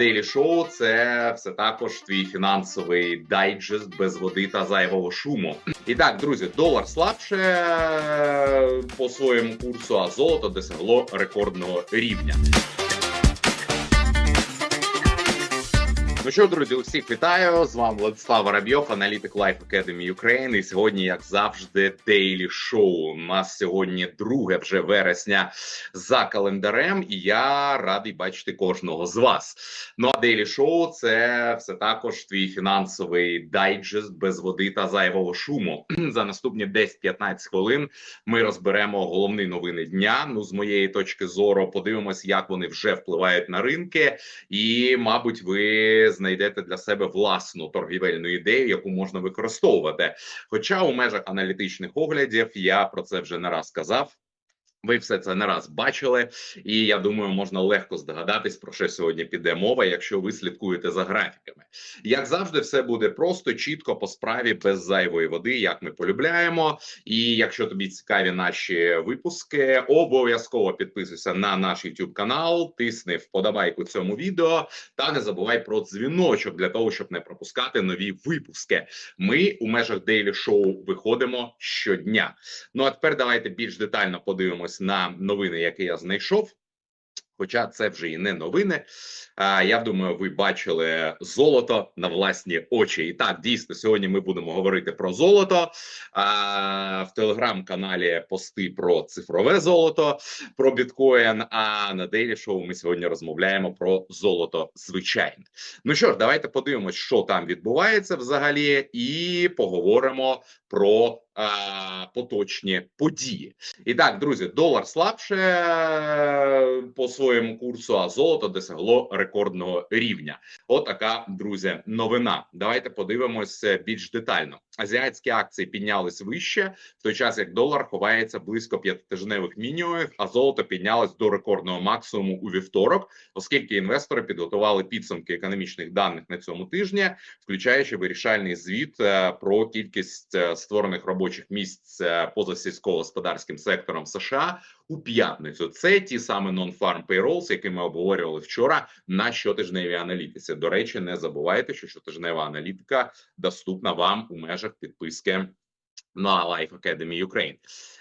Daily Show – це все також твій фінансовий дайджест без води та зайвого шуму. І так, друзі, долар слабше по своєму курсу, а золото досягло рекордного рівня. Ну що, друзі, усіх вітаю! З вами Владислав Воробйов, аналітик Life Academy Ukraine. І сьогодні, як завжди, Daily Show. У нас сьогодні 2 вже вересня за календарем, і я радий бачити кожного з вас. Ну а Daily Show – це все також твій фінансовий дайджест без води та зайвого шуму. За наступні 10-15 хвилин ми розберемо головні новини дня. Ну, з моєї точки зору, подивимось, як вони вже впливають на ринки, і, мабуть, ви знайдете для себе власну торгівельну ідею, яку можна використовувати. Хоча у межах аналітичних оглядів я про це вже не раз казав. Ви все це не раз бачили, і я думаю, можна легко здогадатись, про що сьогодні піде мова, якщо ви слідкуєте за графіками. Як завжди, все буде просто чітко по справі, без зайвої води, як ми полюбляємо. І якщо тобі цікаві наші випуски, обов'язково підписуйся на наш YouTube канал, тисни вподобайку цьому відео, та не забувай про дзвіночок для того, щоб не пропускати нові випуски. Ми у межах Daily Show виходимо щодня. Ну а тепер давайте більш детально подивимося на новини, які я знайшов. Хоча це вже і не новини. А я думаю, ви бачили золото на власні очі. І так дійсно сьогодні ми будемо говорити про золото. А в телеграм-каналі пости про цифрове золото, про біткоін. А на Daily Show ми сьогодні розмовляємо про золото звичайне. Ну що ж, давайте подивимось, що там відбувається взагалі, і поговоримо про поточні події. І так, друзі, долар слабше по своєму курсу, а золото досягло рекордного рівня. Отака, друзі, новина. Давайте подивимося більш детально. Азіатські акції піднялись вище, в той час як долар ховається близько п'ятитижневих мінімумів, а золото піднялось до рекордного максимуму у вівторок, оскільки інвестори підготували підсумки економічних даних на цьому тижні, включаючи вирішальний звіт про кількість створених робочих місць поза сільськогосподарським сектором США у п'ятницю. Це ті саме non-farm payrolls, які ми обговорювали вчора на щотижневій аналітиці. До речі, не забувайте, що щотижнева аналітика доступна вам у межах підписки. На Life Academy Ukraine.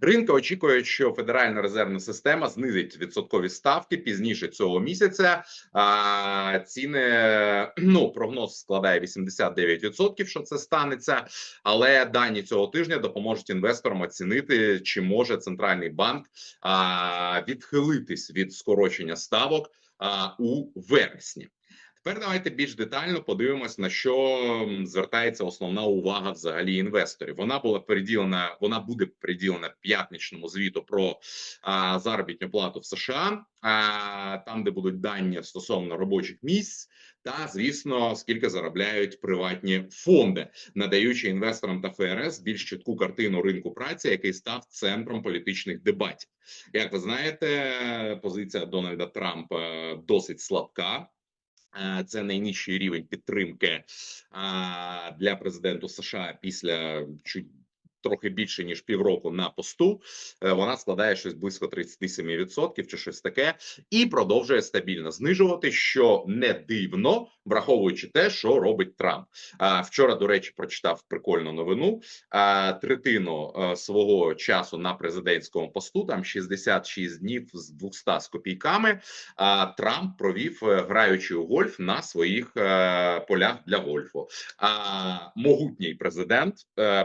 ринка очікують, що Федеральна резервна система знизить відсоткові ставки пізніше цього місяця. А ціни ну прогноз складає 89%, що це станеться, але дані цього тижня допоможуть інвесторам оцінити, чи може центральний банк а, відхилитись від скорочення ставок а, у вересні. Тепер давайте більш детально подивимось, на що звертається основна увага взагалі інвесторів. Вона була переділена, вона буде переділена п'ятничному звіту про а, заробітну плату в США, а, там, де будуть дані стосовно робочих місць, та звісно, скільки заробляють приватні фонди, надаючи інвесторам та ФРС більш чітку картину ринку праці, який став центром політичних дебатів. Як ви знаєте, позиція Дональда Трампа досить слабка. Це найнижчий рівень підтримки для президента США після чуть трохи більше ніж півроку на посту. Е, вона складає щось близько 37% чи щось таке, і продовжує стабільно знижувати, що не дивно, враховуючи те, що робить Трамп. Вчора, до речі, прочитав прикольну новину. Третину е, свого часу на президентському посту, там 66 днів з 200 з копійками. Трамп провів е, граючи у гольф на своїх полях для гольфу. А могутній президент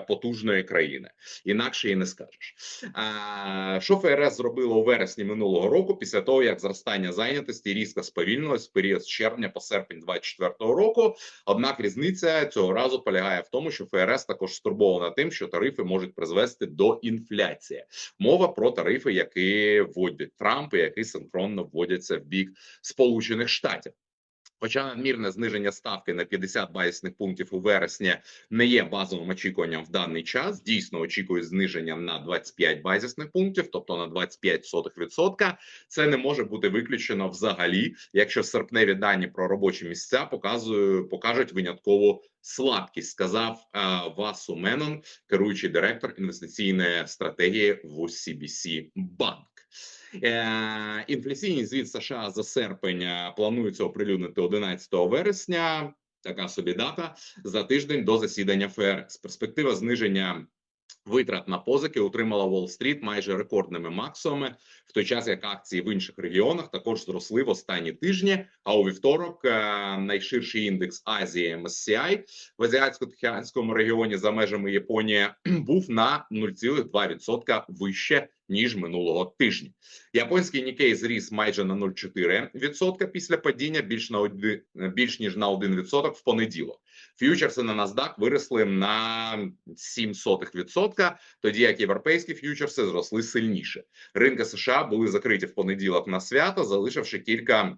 потужної країни. України, інакше і не скажеш. А, Що ФРС зробило у вересні минулого року, після того як зростання зайнятості різко сповільнилось в період з червня по серпень 2024 року. Однак різниця цього разу полягає в тому, що ФРС також стурбована тим, що тарифи можуть призвести до інфляції. Мова про тарифи, які вводять Трамп, і які синхронно вводяться в бік Сполучених Штатів. Хоча надмірне зниження ставки на 50 базисних пунктів у вересні не є базовим очікуванням в даний час. Дійсно очікують зниження на 25 базисних пунктів, тобто на 25%. Це не може бути виключено взагалі, якщо серпневі дані про робочі місця показують, покажуть виняткову слабкість. Сказав Васу Менон, керуючий директор інвестиційної стратегії в CBC Bank. Е, інфляційний звіт США за серпень е, планується оприлюднити 11 вересня. Така собі дата за тиждень до засідання ФРС. Перспектива зниження витрат на позики утримала Уолл-стріт майже рекордними максимумами, в той час як акції в інших регіонах також зросли в останні тижні. А у вівторок е, найширший індекс Азії MSCI в азіатсько-тихоокеанському регіоні за межами Японії був на 0,2% вище ніж минулого тижня. Японський Нікей зріс майже на 0,4% після падіння більш на один, більш ніж на 1% в понеділок. Ф'ючерси на NASDAQ виросли на 0,07%, тоді як європейські ф'ючерси зросли сильніше. Ринки США були закриті в понеділок на свято, залишивши кілька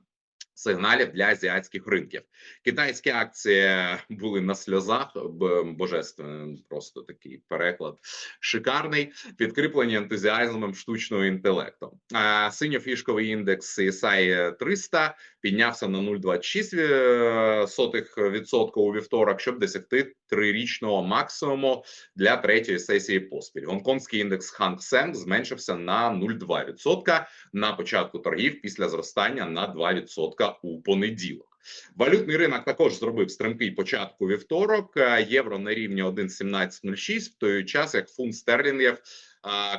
сигналів для азіатських ринків. Китайські акції були на сльозах, божественний просто такий переклад шикарний, підкріплені ентузіазмом штучного інтелекту. А синьофішковий індекс CSI 300 піднявся на 0,26% у вівторок, щоб досягти трирічного максимуму для третьої сесії поспіль. Гонконгський індекс Hang Seng зменшився на 0,2% на початку торгів після зростання на 2% у понеділок. Валютний ринок також зробив стрімкий початку вівторок. Євро на рівні 1,1706, в той час як фунт стерлінгів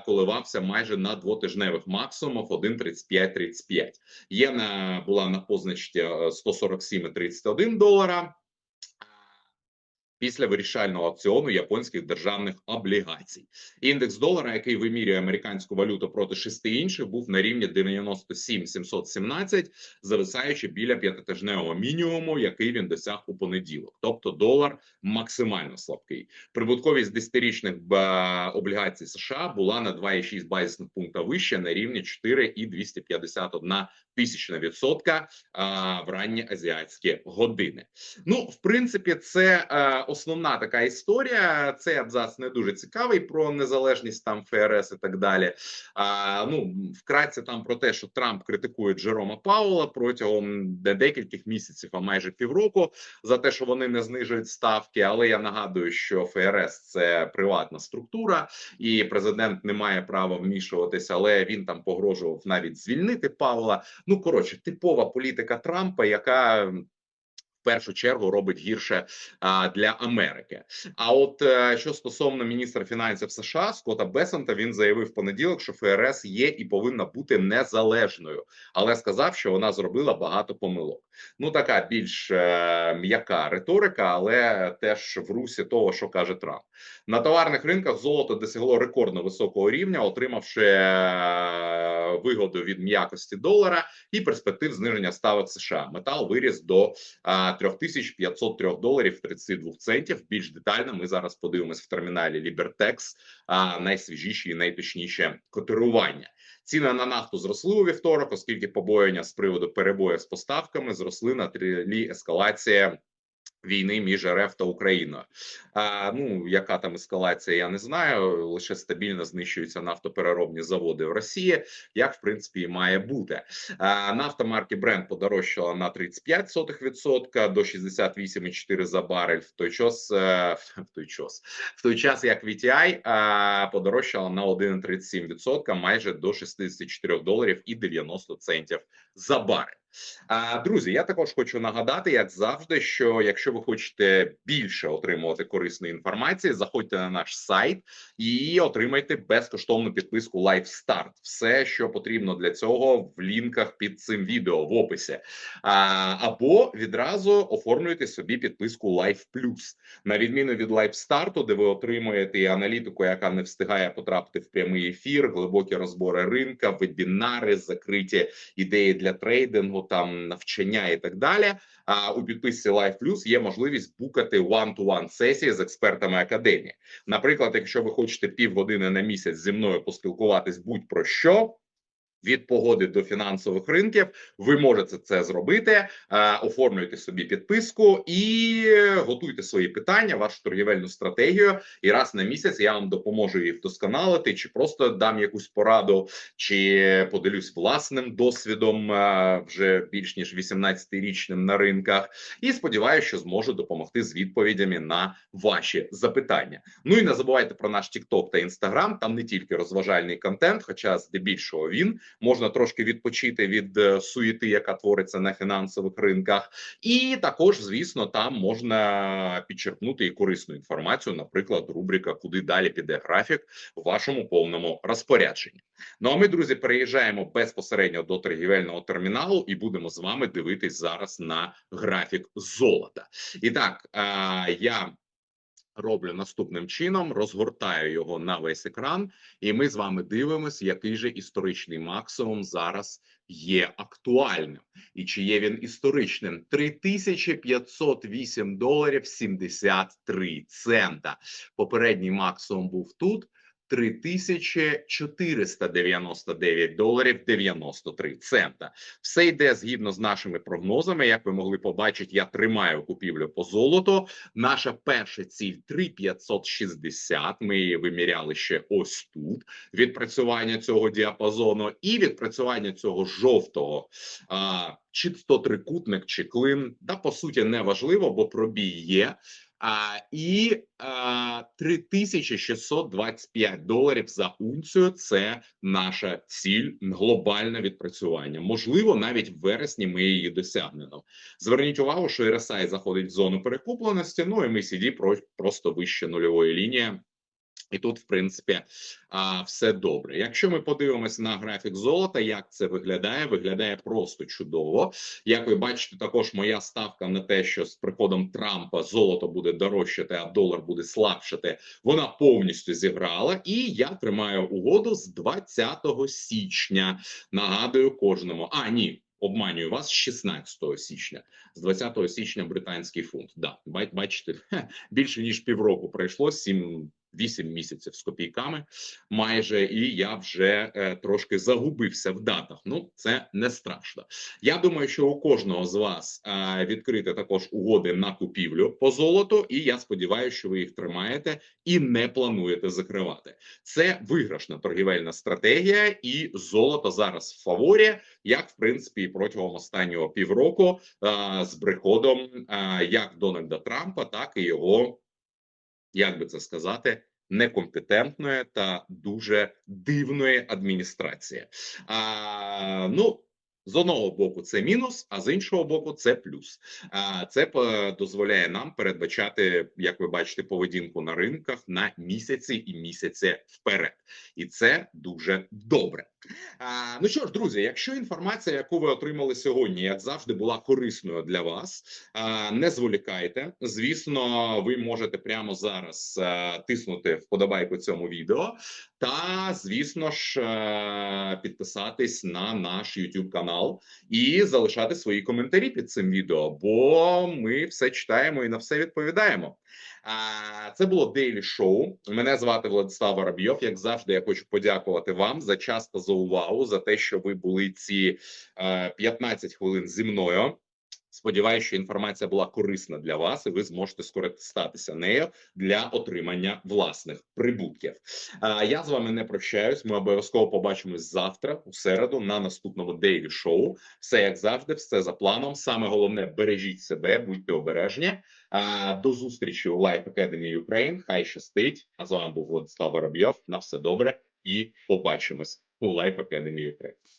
коливався майже на двотижневих максимумах 1,3535. Єна була на позначці 147,31 долара після вирішального аукціону японських державних облігацій. Індекс долара, який вимірює американську валюту проти шести інших, був на рівні 97 717, зависаючи біля п'ятитижневого мінімуму, який він досяг у понеділок. Тобто долар максимально слабкий. Прибутковість десятирічних облігацій США була на 2,6 базисних пункта вище на рівні 4,251 тисячна відсотка а, в ранні азіатські години. Ну, в принципі, це а, основна така історія. Цей абзац не дуже цікавий про незалежність там ФРС і так далі. А, Ну вкратце там про те, що Трамп критикує Джерома Паула протягом декількох місяців, а майже півроку, за те, що вони не знижують ставки. Але я нагадую, що ФРС це приватна структура, і президент не має права вмішуватися, але він там погрожував навіть звільнити Паула. Ну коротше, типова політика Трампа, яка першу чергу робить гірше а, для Америки. А от а, е, що стосовно міністра фінансів США Скотта Бесента, він заявив в понеділок, що ФРС є і повинна бути незалежною, але сказав, що вона зробила багато помилок. Ну така більш е, м'яка риторика, але теж в русі того, що каже Трамп на товарних ринках. Золото досягло рекордно високого рівня, отримавши е, вигоду від м'якості долара і перспектив зниження ставок США. Метал виріс до е, 3503 доларів 32 центів. Більш детально ми зараз подивимось в терміналі Лібертекс, найсвіжіші і найточніше котирування. Ціни на нафту зросли у вівторок, оскільки побоєння з приводу перебою з поставками зросли на тлі ескалація війни між РФ та Україною. А, Ну яка там ескалація, я не знаю. Лише стабільно знищуються нафтопереробні заводи в Росії, як в принципі і має бути. А, Нафта марки Brent подорожчала на 35% до 68,4 за барель. В той час е, в той час, в той час як VTI а, подорожчала на 1,37%, майже до 64 доларів і 90 центів за барель. Друзі, я також хочу нагадати, як завжди, що якщо ви хочете більше отримувати корисної інформації, заходьте на наш сайт і отримайте безкоштовну підписку LifeStart. Все, що потрібно для цього, в лінках під цим відео в описі, або відразу оформлюйте собі підписку Life Plus. на відміну від LifeStart, де ви отримуєте аналітику, яка не встигає потрапити в прямий ефір, глибокі розбори ринка, вебінари, закриті ідеї для трейдингу там навчання і так далі. А у підписці Life Plus є можливість букати one-to-one сесії з експертами академії. Наприклад, якщо ви хочете півгодини на місяць зі мною поспілкуватись будь про що від погоди до фінансових ринків. Ви можете це зробити, е, оформлюйте собі підписку і готуйте свої питання, вашу торгівельну стратегію. І раз на місяць я вам допоможу її вдосконалити, чи просто дам якусь пораду, чи поділюсь власним досвідом е, вже більш ніж 18-річним на ринках. І сподіваюся, що зможу допомогти з відповідями на ваші запитання. Ну і не забувайте про наш TikTok та Instagram, Там не тільки розважальний контент, хоча здебільшого він. Можна трошки відпочити від е, суєти, яка твориться на фінансових ринках, і також, звісно, там можна підчерпнути і корисну інформацію. Наприклад, рубрика Куди далі піде графік в вашому повному розпорядженні. Ну а ми, друзі, переїжджаємо безпосередньо до торгівельного терміналу і будемо з вами дивитись зараз на графік золота. І так, я роблю наступним чином: розгортаю його на весь екран, і ми з вами дивимося, який же історичний максимум зараз є актуальним, і чи є він історичним 3508 доларів 73 цента. Попередній максимум був тут. 3499 доларів 93 цента. Все йде згідно з нашими прогнозами. Як ви могли побачити, я тримаю купівлю по золоту. Наша перша ціль 3560. Ми її виміряли ще ось тут. Відпрацювання цього діапазону і відпрацювання цього жовтого. А, чи то трикутник, чи клин, да по суті не важливо, бо пробій є. А, і а, 3625 доларів за унцію. Це наша ціль, глобальне відпрацювання. Можливо, навіть в вересні ми її досягнемо. Зверніть увагу, що RSI заходить в зону перекупленості. Ну і ми сіді про просто вище нульової лінії. І тут, в принципі, все добре. Якщо ми подивимося на графік золота, як це виглядає, виглядає просто чудово. Як ви бачите, також моя ставка на те, що з приходом Трампа золото буде дорожчати, а долар буде слабшати, вона повністю зіграла. І я тримаю угоду з 20 січня. Нагадую кожному. А ні. Обманюю вас з 16 січня, з 20 січня британський фунт. Да, ба- бачите, більше ніж півроку пройшло, 7 8 місяців з копійками, майже, і я вже е, трошки загубився в датах. Ну це не страшно. Я думаю, що у кожного з вас е, відкрити також угоди на купівлю по золоту, і я сподіваюся, що ви їх тримаєте і не плануєте закривати. Це виграшна торгівельна стратегія, і золото зараз в фаворі, як в принципі протягом останнього півроку е, з приходом е, як Дональда Трампа, так і його як би це сказати, некомпетентної та дуже дивної адміністрації. А, ну, з одного боку, це мінус, а з іншого боку, це плюс. А це по- дозволяє нам передбачати, як ви бачите, поведінку на ринках на місяці і місяці вперед, і це дуже добре. Ну що ж, друзі, якщо інформація, яку ви отримали сьогодні, як завжди, була корисною для вас, не зволікайте. Звісно, ви можете прямо зараз а, тиснути вподобайку цьому відео, та звісно ж е, підписатись на наш YouTube канал і залишати свої коментарі під цим відео, бо ми все читаємо і на все відповідаємо. А, Це було Daily Show. Мене звати Владислав Воробйов. Як завжди, я хочу подякувати вам за час та за увагу, за те, що ви були ці е, 15 хвилин зі мною. Сподіваюся, що інформація була корисна для вас, і ви зможете скористатися нею для отримання власних прибутків. А я з вами не прощаюсь. Ми обов'язково побачимось завтра, у середу, на наступному Daily Show. Все як завжди, все за планом. Саме головне бережіть себе, будьте обережні. А, До зустрічі у Life Academy Ukraine. Хай щастить. А з вами був Владислав Воробйов. На все добре і побачимось у Life Academy Ukraine.